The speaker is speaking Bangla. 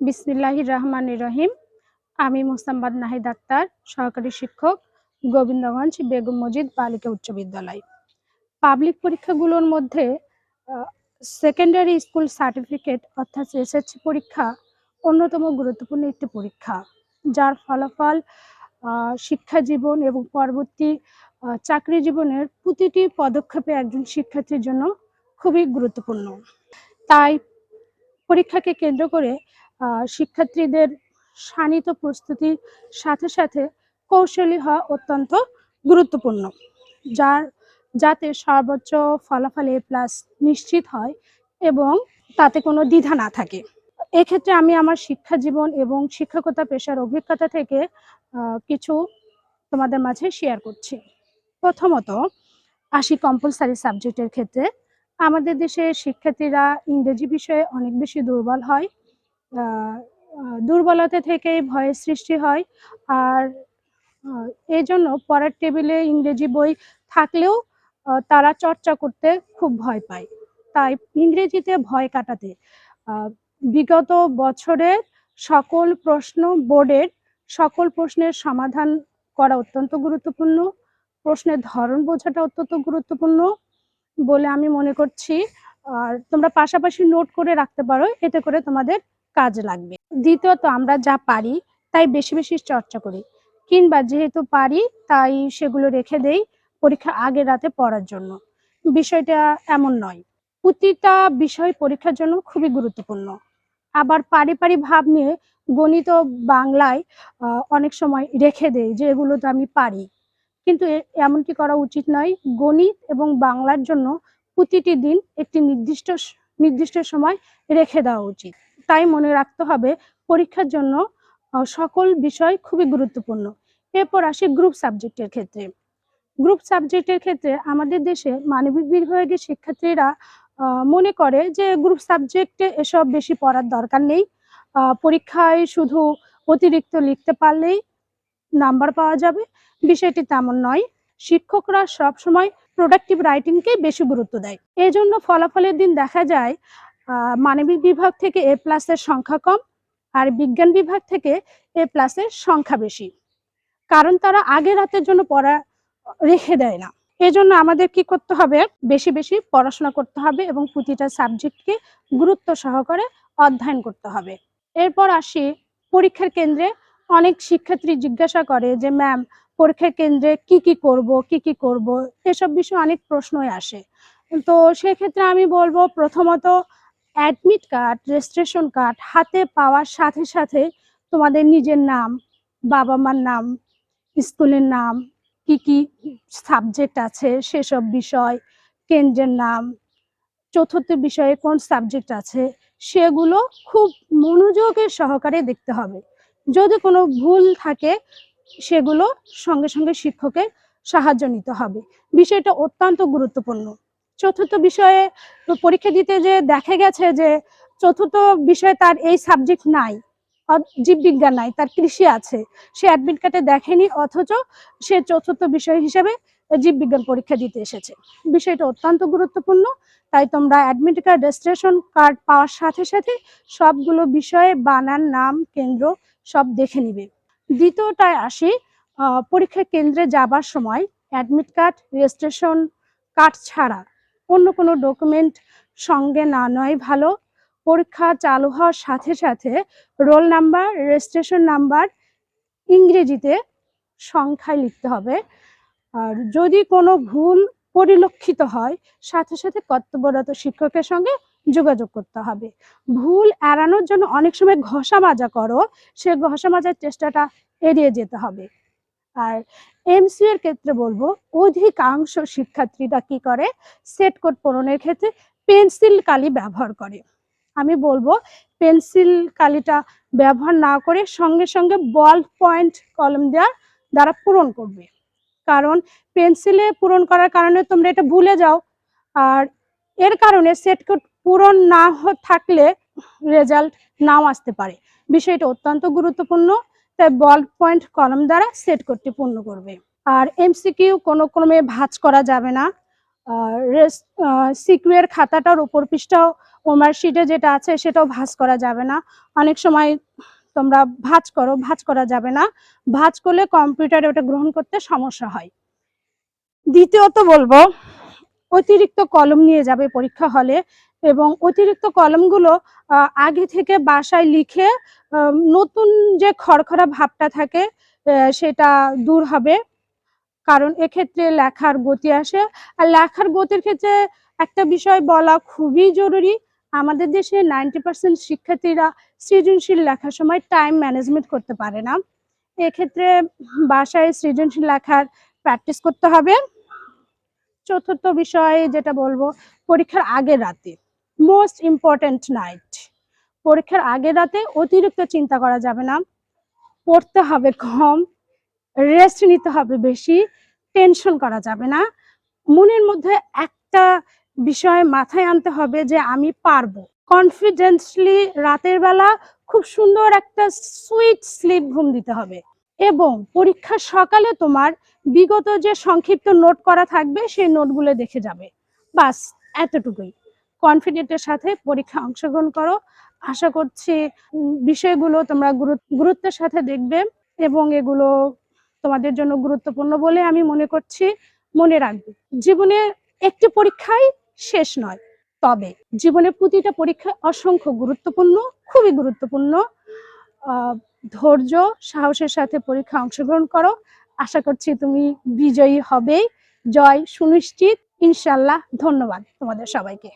বিসমিল্লাহির রহমান রহিম। আমি মোসাম্মদ নাহিদ আক্তার, সহকারী শিক্ষক, গোবিন্দগঞ্জ বেগম মজিদ বালিকা উচ্চ বিদ্যালয়। পাবলিক পরীক্ষাগুলোর মধ্যে সেকেন্ডারি স্কুল সার্টিফিকেট অর্থাৎ এসএসসি পরীক্ষা অন্যতম গুরুত্বপূর্ণ একটি পরীক্ষা, যার ফলাফল শিক্ষা জীবন এবং পরবর্তী চাকরি জীবনের প্রতিটি পদক্ষেপে একজন শিক্ষার্থীর জন্য খুবই গুরুত্বপূর্ণ। তাই পরীক্ষাকে কেন্দ্র করে শিক্ষার্থীদের শানিত প্রস্তুতির সাথে সাথে কৌশলী হওয়া অত্যন্ত গুরুত্বপূর্ণ, যার, যাতে সর্বোচ্চ ফলাফল প্লাস নিশ্চিত হয় এবং তাতে কোনো দ্বিধা না থাকে। এক্ষেত্রে আমি আমার শিক্ষা জীবন এবং শিক্ষকতা পেশার অভিজ্ঞতা থেকে কিছু তোমাদের মাঝে শেয়ার করছি। প্রথমত, আসি কম্পালসারি সাবজেক্টের ক্ষেত্রে। আমাদের দেশে শিক্ষার্থীরা ইংরেজি বিষয়ে অনেক বেশি দুর্বল হয়। দুর্বলতা থেকে ভয়ের সৃষ্টি হয়। আর এই জন্য পড়ার টেবিলে ইংরেজি বই থাকলেও তারা চর্চা করতে খুব ভয় পায়। তাই ইংরেজিতে ভয় কাটাতে বিগত বছরের সকল প্রশ্ন বোর্ডের সকল প্রশ্নের সমাধান করা অত্যন্ত গুরুত্বপূর্ণ। প্রশ্নের ধরন বোঝাটা অত্যন্ত গুরুত্বপূর্ণ বলে আমি মনে করছি। আর তোমরা পাশাপাশি নোট করে রাখতে পারো, এতে করে তোমাদের কাজ লাগবে। দ্বিতীয়ত, আমরা যা পারি, তাই বেশি বেশি চর্চা করি। কিংবা যেহেতু পারি, তাই সেগুলো রেখে দেই পরীক্ষা আগের রাতে পড়ার জন্য। বিষয়টা এমন নয়। প্রতিটা বিষয় পরীক্ষার জন্য খুবই গুরুত্বপূর্ণ। আবার পারি পারি ভাব নিয়ে গণিত বাংলায় অনেক সময় রেখে দেয় যে এগুলো তো আমি পারি। কিন্তু এমনটি করা উচিত নয়। গণিত এবং বাংলার জন্য প্রতিটি দিন একটি নির্দিষ্ট নির্দিষ্ট সময় রেখে দেওয়া উচিত। তাই মনে রাখতে হবে, পরীক্ষার জন্য সকল বিষয় খুবই গুরুত্বপূর্ণ। এরপর আসি গ্রুপ সাবজেক্টের ক্ষেত্রে। গ্রুপ সাবজেক্টের ক্ষেত্রে আমাদের দেশে মানবিক বিভাগের শিক্ষার্থীরা মনে করে যে গ্রুপ সাবজেক্টে এসব বেশি পড়ার দরকার নেই। পরীক্ষায় শুধু অতিরিক্ত লিখতে পারলেই নাম্বার পাওয়া যাবে। বিষয়টি তেমন নয়। শিক্ষকরা সব সময় প্রোডাক্টিভ রাইটিংকে বেশি গুরুত্ব দেয়। এই জন্য ফলাফলের দিন দেখা যায় মানবিক বিভাগ থেকে এ প্লাসের সংখ্যা কম আর বিজ্ঞান বিভাগ থেকে এ প্লাসের সংখ্যা বেশি। কারণ তারা আগের রাতের জন্য পড়া রেখে দেয় না। এজন্য আমাদের কি করতে হবে? বেশি বেশি পড়াশোনা করতে হবে এবং প্রতিটা সাবজেক্টকে গুরুত্ব সহকারে অধ্যয়ন করতে হবে। এরপর আসি পরীক্ষার কেন্দ্রে। অনেক শিক্ষার্থী জিজ্ঞাসা করে যে, ম্যাম পরীক্ষা কেন্দ্রে কি কি করব, কি কি করব? এসব বিষয়ে অনেক প্রশ্নই আসে। তো সেক্ষেত্রে আমি বলব, প্রথমত অ্যাডমিট কার্ড রেজিস্ট্রেশন কার্ড হাতে পাওয়ার সাথে সাথে তোমাদের নিজের নাম বাবা মার নাম, স্কুলের নাম, কি কি সাবজেক্ট আছে সেসব বিষয়, কেন্দ্রের নাম, চতুর্থ বিষয়ে কোন সাবজেক্ট আছে সেগুলো খুব মনোযোগের সহকারে দেখতে হবে। যদি কোনো ভুল থাকে, সেগুলো সঙ্গে সঙ্গে শিক্ষকের সাহায্য নিতে হবে। বিষয়টা অত্যন্ত গুরুত্বপূর্ণ। চতুর্থ বিষয়ে পরীক্ষা দিতে যে দেখা গেছে যে, চতুর্থ বিষয়ে তার এই সাবজেক্ট নাই জীববিজ্ঞান নাই, তার কৃষি আছে। সে অ্যাডমিট কার্ডে দেখেনি, অথচ সে চতুর্থ বিষয় হিসেবে জীববিজ্ঞান পরীক্ষা দিতে এসেছে। বিষয়টা অত্যন্ত গুরুত্বপূর্ণ, তাই তোমরা অ্যাডমিট কার্ড রেজিস্ট্রেশন কার্ড পাওয়ার সাথে সাথে সবগুলো বিষয়ে বানান, নাম, কেন্দ্র সব দেখে নিবে। দ্বিতীয়টায় আসি পরীক্ষা কেন্দ্রে যাবার সময় অ্যাডমিট কার্ড রেজিস্ট্রেশন কার্ড ছাড়া অন্য কোনো ডকুমেন্ট সঙ্গে না নয় ভালো। পরীক্ষা চালু হওয়ার সাথে সাথে রোল নাম্বার রেজিস্ট্রেশন নাম্বার ইংরেজিতে সংখ্যায় লিখতে হবে। আর যদি কোনো ভুল পরিলক্ষিত হয়, সাথে সাথে কর্তব্যরত শিক্ষকের সঙ্গে যোগাযোগ করতে হবে। ভুল এড়ানোর জন্য অনেক সময় ঘষা মাজা করো, সে ঘষা মাজার চেষ্টাটা এড়িয়ে যেতে হবে। আর এমসি এর ক্ষেত্রে বলব, অধিকাংশ শিক্ষার্থীরা কি করে? সেট কোড পূরণের ক্ষেত্রে পেন্সিল কালি ব্যবহার করে। আমি বলব, পেন্সিল কালিটা ব্যবহার না করে সঙ্গে সঙ্গে বল পয়েন্ট কলম দেওয়ার দ্বারা পূরণ করবে। কারণ পেন্সিলে পূরণ করার কারণে তোমরা এটা ভুলে যাও। আর এর কারণে সেট কোড পূরণ না থাকলে রেজাল্ট নাও আসতে পারে। বিষয়টা অত্যন্ত গুরুত্বপূর্ণ, তাই বল পয়েন্ট কলম দ্বারা সেট কোডটি পূর্ণ করবে। আর এমসিকিউ কোনো ক্রমে ভাঁজ করা যাবে না। সিকুয়ের খাতাটার উপর পৃষ্ঠাও ওমার্কশিটে যেটা আছে সেটাও ভাঁজ করা যাবে না। অনেক সময় তোমরা ভাজ করো, ভাঁজ করা যাবে না। ভাজ করলে কম্পিউটারে ওটা গ্রহণ করতে সমস্যা হয়। দ্বিতীয়ত বলব, অতিরিক্ত কলম নিয়ে যাবে পরীক্ষা হলে এবং অতিরিক্ত কলমগুলো আগে থেকে বাসায় লিখে নতুন যে খড়খড়া ভাবটা থাকে সেটা দূর হবে। কারণ এক্ষেত্রে লেখার গতি আসে। আর লেখার গতির ক্ষেত্রে একটা বিষয় বলা খুবই জরুরি। আমাদের দেশে নাইনটি পার্সেন্ট শিক্ষার্থীরা সৃজনশীল লেখার সময় টাইম ম্যানেজমেন্ট করতে পারে না। এক্ষেত্রে বাসায় সৃজনশীল লেখার প্র্যাকটিস করতে হবে। চতুর্থ বিষয় যেটা বলব, পরীক্ষার আগের রাতে। মোস্ট ইম্পর্ট্যান্ট নাইট পরীক্ষার আগের রাতে অতিরিক্ত চিন্তা করা যাবে না। পড়তে হবে কম রেস্ট নিতে হবে বেশি টেনশন করা যাবে না। মনের মধ্যে একটা বিষয় মাথায় আনতে হবে যে আমি পারব। কনফিডেন্সলি রাতের বেলা খুব সুন্দর একটা সুইট স্লিপ ঘুম দিতে হবে। এবং পরীক্ষার সকালে তোমার বিগত যে সংক্ষিপ্ত নোট করা থাকবে, সেই নোটগুলো দেখে যাবে। বাস এতটুকুই। কনফিডেন্টের সাথে পরীক্ষা অংশগ্রহণ করো। আশা করছি বিষয়গুলো তোমরা গুরুত্ব- গুরুত্বের সাথে দেখবে এবং এগুলো তোমাদের জন্য গুরুত্বপূর্ণ বলে আমি মনে করছি। মনে রাখবে। জীবনে একটি পরীক্ষাই শেষ নয়। তবে জীবনের প্রতিটা পরীক্ষা অসংখ্য গুরুত্বপূর্ণ, খুবই গুরুত্বপূর্ণ ধৈর্য, সাহসের সাথে পরীক্ষা অংশগ্রহণ করো। আশা করছি তুমি বিজয়ী হবে জয় সুনিশ্চিত। ইনশাল্লাহ ধন্যবাদ তোমাদের সবাইকে।